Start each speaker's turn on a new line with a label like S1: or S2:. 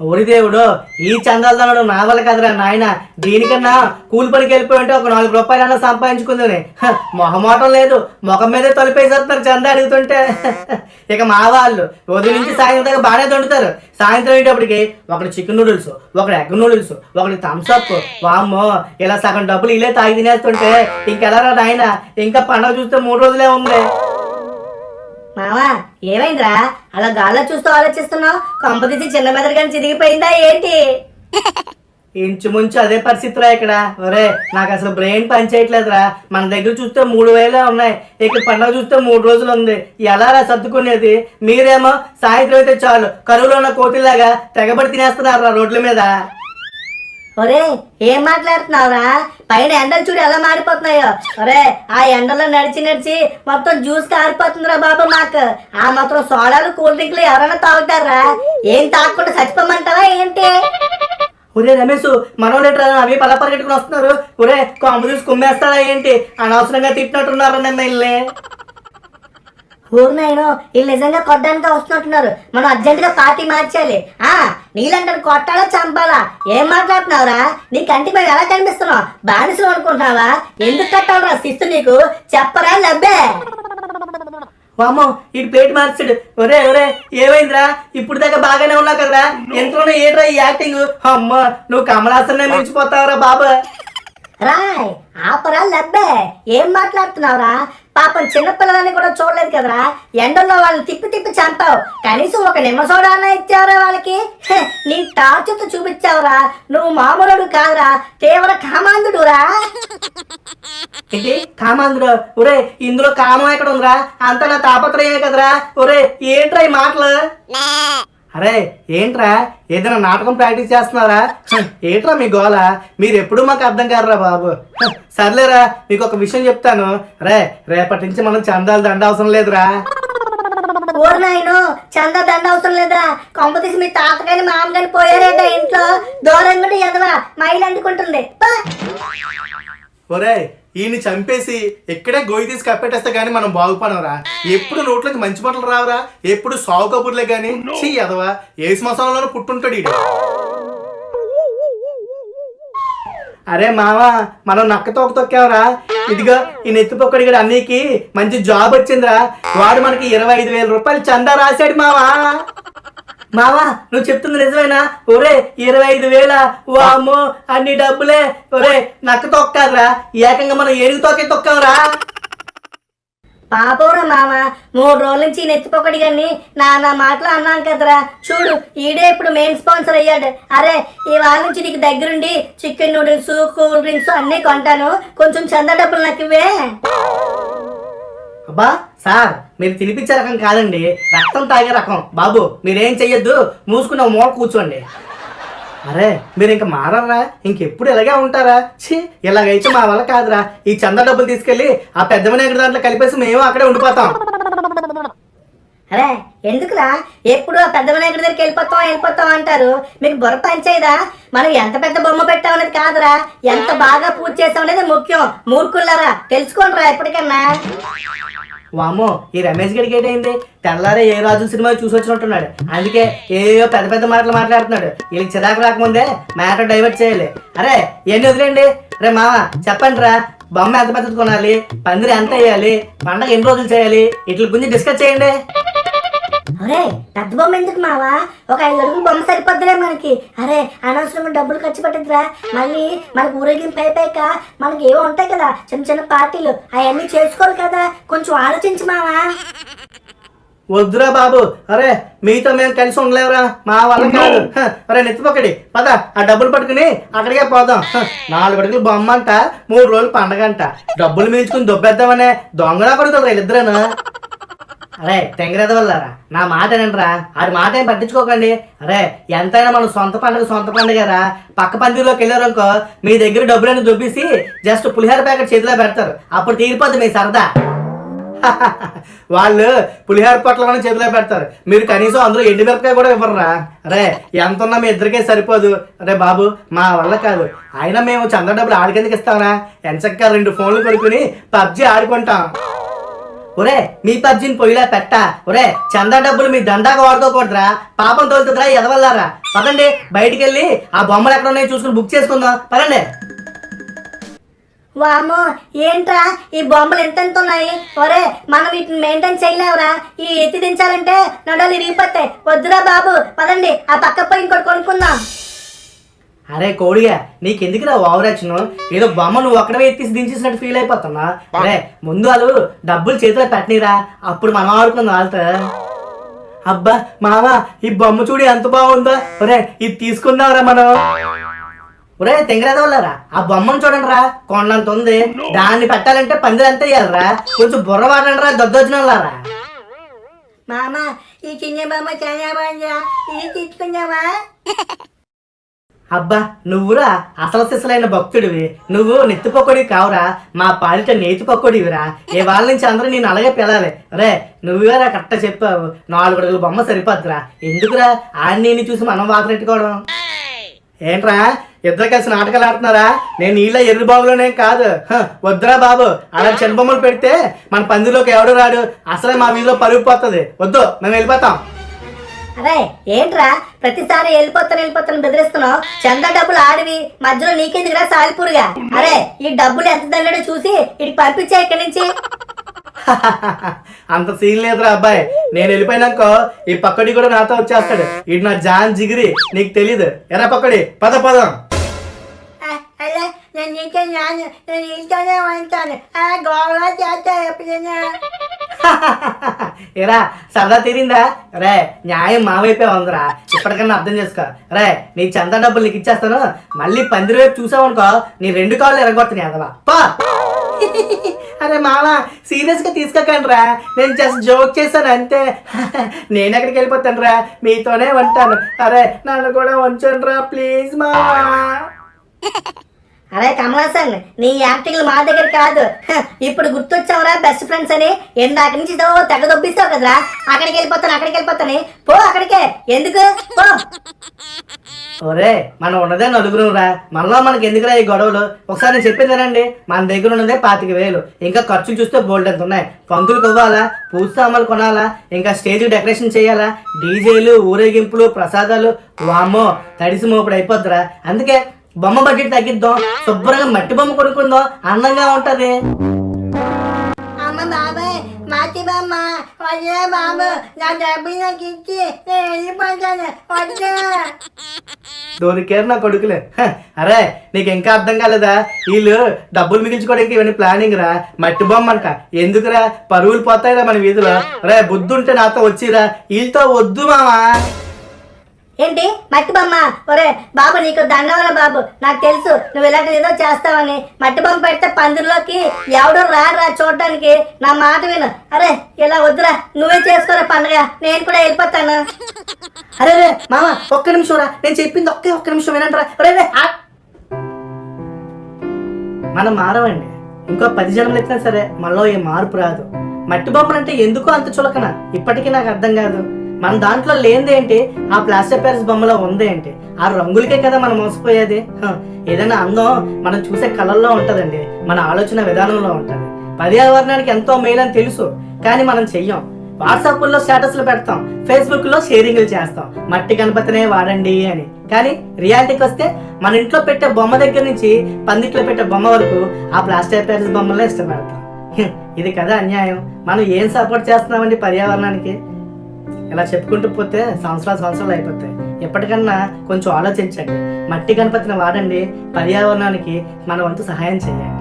S1: ఓరి దేవుడు ఈ చందాలు నా వల్ల కదరా నాయన. దీనికన్నా కూలి పనికి వెళ్ళిపోయి ఉంటే ఒక నాలుగు రూపాయలన్నా సంపాదించుకుందని మొహమాటం లేదు. ముఖం మీదే తొలిపేసేస్తారు చందా అడుగుతుంటే. ఇక మా వాళ్ళు ఉదయం నుంచి సాయంత్రం దాకా బాగానే దొండుతారు. సాయంత్రం అయ్యేటప్పటికి ఒకటి చికెన్ నూడిల్స్ ఒకటి ఎగ్ నూడిల్స్ ఒకటి థమ్స్ అప్. వామ్మో ఇలా సగం డబ్బులు ఇలే తాగి తినేస్తుంటే ఇంకెలా నాయన? ఇంకా పండగ చూస్తే మూడు రోజులే ఉంది
S2: మావా ఏమైందిరా? అలా గాల్లో చూస్తూ ఆలోచిస్తున్నావు? కొంపదీసి చిన్న మెదడుగాని చిరిగిపోయిందా ఏంటి?
S1: ఇంచుమించు అదే పరిస్థితిరా ఇక్కడ. ఒరే నాకు అసలు బ్రెయిన్ పని చేయట్లేదురా. మన దగ్గర చూస్తే మూడు వేలే ఉన్నాయి. ఇక్కడ పండుగ చూస్తే మూడు రోజులు ఉంది. ఎలా సర్దుకునేది? మీరేమో సాయంత్రం అయితే చాలు. కరువులో ఉన్న కోతిలాగా తెగబడి తినేస్తున్నారా రోడ్ల మీద.
S2: ఒరే ఏం మాట్లాడుతున్నావురా? పైన ఎండలు చూడు ఎలా మారిపోతున్నాయో ఒరే ఆ ఎండలో నడిచి నడిచి మొత్తం జ్యూస్ కారిపోతుందిరా బాబు మాకు. ఆ మాత్రం సోడాలు కూల్ డ్రింక్లు ఎవరైనా తాగుతారా? ఏం తాగకుండా చచ్చిపోమంటావా ఏంటి?
S1: ఒరే రమేష్ మనోళ్ళేట్రా అవి పల పరిగెట్టుకుని వస్తున్నారు? ఒరే కాంపు చూసి కుమ్మేస్తారా ఏంటి? అనవసరంగా తిట్టినట్టున్నారా నిన్న ఇల్లే
S2: ఊరినాయను వీళ్ళు నిజంగా కొట్టడానికి వస్తున్నట్టున్నారు. మనం అర్జెంట్గా పార్టీ మార్చాలి. ఆ నీళ్ళంటే కొట్టాలా చంపాలా? ఏం మాట్లాడుతున్నావురా? నీ కంటికి మేము ఎలా కనిపిస్తున్నావు బానిసలు అనుకుంటున్నావా? ఎందుకు కట్టాలరా శిస్తు నీకు? చెప్పరా లబ్బే.
S1: వామ్మో ఇటు ప్లేట్ మార్చాడు. ఒరే ఒరే ఏమైందిరా? ఇప్పుడు దాకా బాగానే ఉన్నావు కదరా? ఎంతలోనే ఏట్రా ఈ యాక్టింగ్? అమ్మ నువ్వు కమలాసన్నే మించిపోతావురా బాబా.
S2: రాయ్ ఆపరా లబ్బే ఏం మాట్లాడుతున్నావురా? పాపం చిన్నపిల్లలని కూడా చూడలేదు కదరా. ఎండల్లో వాళ్ళని తిప్పి తిప్పి చంపావు. కనీసం ఒక నిమ్మ సోడా అన్నా ఇచ్చావురా వాళ్ళకి. నీ టార్చుతో చూపించావురా. నువ్వు మామూలుడు కాదురా. తీవ్ర కామాంధుడురా.
S1: ఏంటి? కామాంధ్రుడు ఒరే ఇందులో కామం ఎక్కడ ఉందిరా. అంత నా తాపత్రయమే కదరా. ఒరే ఏంట్రా ఈ మాటలు? అరే ఏంట్రా? ఏదైనా నాటకం ప్రాక్టీస్ చేస్తున్నారా? ఏంట్రా మీ గోల? మీరు ఎప్పుడు మాకు అర్థం కారురా బాబు. సర్లేరా మీకు ఒక విషయం చెప్తాను. రే రేపటి నుంచి మనం చందాలు దండ అవసరం లేదురా.
S2: ఓరు నాయను చందా దండ అవసరం లేదా కొంపతీసి మీ తాతగాని మామగాని పోయారేట ఇంట్లో? దూరంగా ఉంటే ఎదవా? మైలు అందుకుంటుంది.
S1: ఒరే ఈయన్ని చంపేసి ఇక్కడే గోయి తీసి కప్పెట్టేస్తే గానీ మనం బాగుపడవరా ఎప్పుడు నోట్లోకి మంచి మాటలు రావరా? ఎప్పుడు సాగు కబుర్లే గానీ? చీ ఎదవా ఏ శ్మశానంలోనూ పుట్టుంటాడు ఈడు. అరే మావా మనం నక్క తోక తొక్కావరా? ఇదిగో ఈ నెత్తిపొక్కడి కూడా అన్నికి మంచి జాబ్ వచ్చిందిరా. వాడు మనకి ఇరవై ఐదు వేల రూపాయలు చందా రాశాడు మావా. మావా నువ్వు చెప్తుంది నిజమేనా? ఒరే ఇరవై ఐదు వేల. వామ్మో అన్ని డబ్బులే. ఒరే నక్క తొక్కారా ఏకంగా మనం ఏడుగు తొక్కే తొక్కావురా
S2: పాపంరా మామ. మూడు రోజుల నుంచి ఈ నెత్తిపోకడి గాని నా నా మాటలు అన్నాను కదరా. చూడు ఈడే ఇప్పుడు మెయిన్ స్పాన్సర్ అయ్యాడు. అరే ఈ వారం నుంచి నీకు దగ్గరుండి చికెన్ నూడిల్స్ కూల్ డ్రింక్స్ అన్నీ కొంటాను. కొంచెం చంద డబ్బులు నాకు ఇవ్వే.
S1: అబ్బా సార్ మీరు తినిపించే రకం కాదండి. రక్తం తాగే రకం. బాబు మీరేం చెయ్యొద్దు. మూసుకున్న మూల కూర్చోండి. అరే మీరు ఇంక మారరా ఇంకెప్పుడు ఇలాగే ఉంటారా? ఛీ ఇలాగైతే మా వల్ల కాదురా. ఈ చందా డబ్బులు తీసుకెళ్ళి ఆ పెద్ద వినాయకుడి దాంట్లో కలిపేసి మేము అక్కడే ఉండిపోతాం.
S2: అరే ఎందుకురా ఎప్పుడు ఆ పెద్ద వినాయకుడి దగ్గరికి వెళ్ళిపోతాం వెళ్ళిపోతాం అంటారు. మీకు బుర్ర పంచేదా? మనం ఎంత పెద్ద బొమ్మ పెట్టాం అనేది కాదురా. ఎంత బాగా పూజ చేసాం అనేది ముఖ్యం. మూర్ఖుల్లారా తెలుసుకోండి రా ఎప్పటికన్నా.
S1: వామ్మో ఈ రమేష్ గడికి ఏంటైంది? తెల్లారే ఏ రాజు సినిమా చూసి వచ్చినట్టున్నాడు. అందుకే ఏయో పెద్ద పెద్ద మాటలు మాట్లాడుతున్నాడు. వీళ్ళకి చిరాకు రాకముందే మ్యాటర్ డైవర్ట్ చేయాలి. అరే ఎన్ని వదిలేండి రే మామ చెప్పండి రా బొమ్మ ఎంత పెద్దది కొనాలి? పందిరి ఎంత వేయాలి? పండగ ఎన్ని రోజులు చేయాలి? ఇట్ల గురించి డిస్కస్ చేయండి.
S2: అరే పెద్ద బొమ్మ ఎందుకు మావా? ఒక ఐదు అడుగులు బొమ్మ సరిపోద్దులే మనకి. అరే అనవసరంగా డబ్బులు ఖర్చు పెట్టదురా మళ్ళీ మనకు ఊరేగింపు అయిపోయాక మనకి ఏవో ఉంటాయి కదా చిన్న చిన్న పార్టీలు. అవన్నీ చేసుకోరు కదా. కొంచెం ఆలోచించు మావా.
S1: వద్దురా బాబు. అరే మీతో మేము కలిసి ఉండలేవురా. మా వల్ల కాదు. అరే నెత్తిపొక్కడి పద ఆ డబ్బులు పట్టుకుని అక్కడికే పోదాం. నాలుగు అడుగులు బొమ్మ అంట మూడు రోజులు పండగ అంట డబ్బులు మించుకుని దొబ్బేద్దామనే దొంగలా పడుతుంది వీళ్ళిద్దరేనా అరే తెంగరేద వల్లరా నా మాట వినండిరా ఆడి మాట ఏం పట్టించుకోకండి. అరే ఎంతైనా మన సొంత పండుగ సొంత పండుగరా పక్క పందిరిలోకి వెళ్ళారనుకో మీ దగ్గర డబ్బులను దొబ్బేసి జస్ట్ పులిహోర ప్యాకెట్ చేతిలో పెడతారు. అప్పుడు తీరిపోద్ది మీ సరదా. వాళ్ళు పులిహోర పొట్లమని చేతిలో పెడతారు. మీరు కనీసం అందులో ఎండుమిరపకాయ కూడా ఇవ్వరురా. రే ఎంత ఉన్నా మీ ఇద్దరికే సరిపోదు. రే బాబు మా వల్ల కాదు. అయినా మేము చంద్ర డబ్బులు ఆడికెందుకు ఇస్తామరా ఎంచక్క రెండు ఫోన్లు కొనుక్కుని పబ్జి ఆడుకుంటాం. ఒరే మీ పబ్జిని పొయ్యిలా పెట్ట. ఒరే చందా డబ్బులు మీ దండాగా వాడుకోకూడదురా. పాపం తోలుతుందిరా ఎదవల్లారా. పదండి బయటికి వెళ్ళి ఆ బొమ్మలు ఎక్కడ ఉన్నాయో చూసుకుని బుక్ చేసుకుందాం. పదండి.
S2: వామో ఏంట్రా? ఈ బొమ్మలు ఎంతెంత ఉన్నాయి ఒరే మనం వీటిని మెయింటైన్ చేయలేవురా. ఈ ఎత్తి దించాలంటే నడలు ఇరిగిపోతాయి వద్దురా బాబు పదండి ఆ పక్క పోయి ఇంకోటి కొనుక్కుందాం.
S1: అరే కోడిగా నీకెందుకురా ఓవరాక్షన్? ఏదో బొమ్మ నువ్వు ఒక్కడే ఎత్తిసి దించేసినట్టు ఫీల్ అయిపోతున్నా. అరే ముందు వాళ్ళు డబ్బులు చేతిలో పెట్టనీరా. అప్పుడు మనం ఆడుకుందాం వాళ్ళతో అబ్బా మామ ఈ బొమ్మ చూడు ఎంత బాగుందో. ఒరే ఇది తీసుకుందాంరా మనం. ఒరే తెంగరాదోళ్ళరా ఆ బొమ్మను చూడండి రా కొండంత ఉంది. దాన్ని పెట్టాలంటే పందిరి అంతా వేయాలరా కొంచెం బుర్ర వాడండి రా దద్దొచ్చిన వాళ్ళరా
S2: మామ ఈ చిన్న బొమ్మ చాలా బాగుందా ఇది తీసుకుందామా?
S1: అబ్బా నువ్వురా అసలు సిసలైన భక్తుడివి. నువ్వు నెత్తిపొక్కడివి కావురా. మా పాలిట నేతి పక్కడివిరా ఏ వాళ్ళ నుంచి అందరూ నేను అలాగే పిలాలి రే నువ్వేరా కరెక్ట్ చెప్పావు. నాలుగు అడుగుల బొమ్మ సరిపోద్దురా. ఎందుకురా? ఆడిని నేను చూసి మనం వాకరెట్టుకోవడం. ఏంట్రా? ఇద్దరు కలిసి నాటకాలు ఆడుతున్నారా? నేను నీళ్ళ ఎర్రి బాబులోనే కాదు వద్దురా బాబు. అలా చిన్న బొమ్మలు పెడితే మన పందిలోకి ఎవడు రాడు. అసలే మా వీధిలో పరుగు పోతుంది. వద్దు మేము వెళ్ళిపోతాం.
S2: అరే ఏంట్రా? ప్రతిసారి వెళ్ళిపోతాను వెళ్ళిపోతాను బెదిరిస్తున్నావు. చందా డబ్బులు ఆడివి. మధ్యలో నీకెందుకురా సాలిపూరుగా అరే ఈ డబ్బులు ఎంత దండడో చూసి ఇటు పంపించే ఇక్కడి నుంచి.
S1: అంత సీన్ లేదురా అబ్బాయి. నేను వెళ్ళిపోయినాకో ఈ పక్కడి కూడా నాతో వచ్చేస్తాడు. ఇది నా జాన్ జిగిరి నీకు తెలీదు. ఎరా పక్కడి పద పదం. ఎరా సరదా తీరిందా? రే న్యాయం మా వైపే ఉందిరా. ఇప్పటికన్నా అర్థం చేసుకో. రే నీ చందా డబ్బులు నీకు ఇచ్చేస్తాను. మళ్ళీ పందిరి వైపు చూసావనుకో నీ రెండు కాళ్ళు ఎరగొడుతున్నాయి అదవా. పా. అరే మామ సీరియస్గా తీసుకోకండి రా నేను జస్ట్ జోక్ చేశాను అంతే. నేను ఎక్కడికి వెళ్ళిపోతాను రా మీతోనే ఉంటాను. అరే నన్ను కూడా ఉంచండి రా ప్లీజ్ మామా
S2: అరే కమలాసన్ నీ యాక్టింగ్ మా దగ్గర కాదు. ఇప్పుడు గుర్తొచ్చావురా బెస్ట్ ఫ్రెండ్స్ అని. ఎందాక నుంచి ఏదో తెగ దొబ్బిస్తావు కదరా. అక్కడికి వెళ్ళిపోతాను అక్కడికి వెళ్ళిపోతాను. పో అక్కడికే. ఎందుకు? పో.
S1: ఒరే మనం ఉన్నదే నలుగురు రా మనలో మనకి ఎందుకురా ఈ గొడవలు? ఒకసారి నేను చెప్పేదేనండి మన దగ్గర ఉన్నదే పాతిక వేలు. ఇంకా ఖర్చులు చూస్తే బోల్డ్ ఎంత ఉన్నాయి? పంతులు కొవ్వాలా? పూజ సామాన్లు కొనాలా? ఇంకా స్టేజ్ డెకరేషన్ చేయాలా? డీజేలు ఊరేగింపులు ప్రసాదాలు. వామ్మో తడిసి మోపుడు అయిపోద్దిరా. అందుకే బొమ్మ బడ్జెట్ తగ్గిద్దాం. శుభ్రంగా మట్టి బొమ్మ కొనుక్కుందాం. అందంగా ఉంటది.
S2: అమ్మ బాబాయ్ బాబు. నా డబ్బులు నాకు ఇచ్చి నేను వెళ్ళిపోతాను. వచ్చా
S1: దోరికేరు నా కొడుకులే. అరే నీకు ఇంకా అర్థం కాలేదా? వీళ్ళు డబ్బులు మిగిల్చుకోవడానికి ఇవన్నీ ప్లానింగ్ రా. మట్టి బొమ్మ అంట ఎందుకురా? పరువులు పోతాయిరా మన వీధిలో. రే బుద్ధి ఉంటే నాతో వచ్చిరా. వీళ్ళతో వద్దు మామా.
S2: ఏంటి? మట్టి బొమ్మ. ఒరే బాబు నీకు దండవరా బాబు. నాకు తెలుసు నువ్వు ఇలాంటి ఏదో చేస్తావని. మట్టి బొమ్మ పెడితే పందిరిలోకి ఎవడు రారా చూడటానికి నా మాట విను. అరే ఇలా వద్దురా. నువ్వే చేసుకోరా పండగ. నేను కూడా వెళ్ళిపోతాను.
S1: అరే రే మామ ఒక్క నిమిషం రా. నేను చెప్పింది ఒక్కే ఒక్క నిమిషం వినంట్రా రే రే మనం మారవండి. ఇంకో పది జన్మలు ఎత్తినా సరే మనలో ఏ మార్పు రాదు. మట్టి బొమ్మలంటే ఎందుకో అంత చులకన? ఇప్పటికీ నాకు అర్థం కాదు. మన దాంట్లో లేనిదేంటి ఆ ప్లాస్టర్ ప్యారిస్ బొమ్మలో ఉందేంటి ఆ రంగులకే కదా మనం మోసపోయేది? ఏదైనా అందం మనం చూసే కళల్లో ఉంటుందండి. మన ఆలోచన విధానంలో ఉంటుంది. పర్యావరణానికి ఎంతో మేలని తెలుసు కానీ మనం చెయ్యం. వాట్సాప్లో స్టేటస్లు పెడతాం ఫేస్బుక్లో షేరింగ్లు చేస్తాం. మట్టి గణపతినే వాడండి అని. కానీ రియాలిటీకి వస్తే మన ఇంట్లో పెట్టే బొమ్మ దగ్గర నుంచి పందిట్లో పెట్టే బొమ్మ వరకు ఆ ప్లాస్టర్ ప్యారిస్ బొమ్మలే ఇష్టపడతాం ఇది కదా అన్యాయం. మనం ఏం సపోర్ట్ చేస్తున్నామండి పర్యావరణానికి? ఇలా చెప్పుకుంటూ పోతే సంవత్సరాలు సంవత్సరాలు అయిపోతాయి. ఎప్పటికన్నా కొంచెం ఆలోచించండి. మట్టి గణపతిని వాడండి. పర్యావరణానికి మన వంతు సహాయం చేయండి.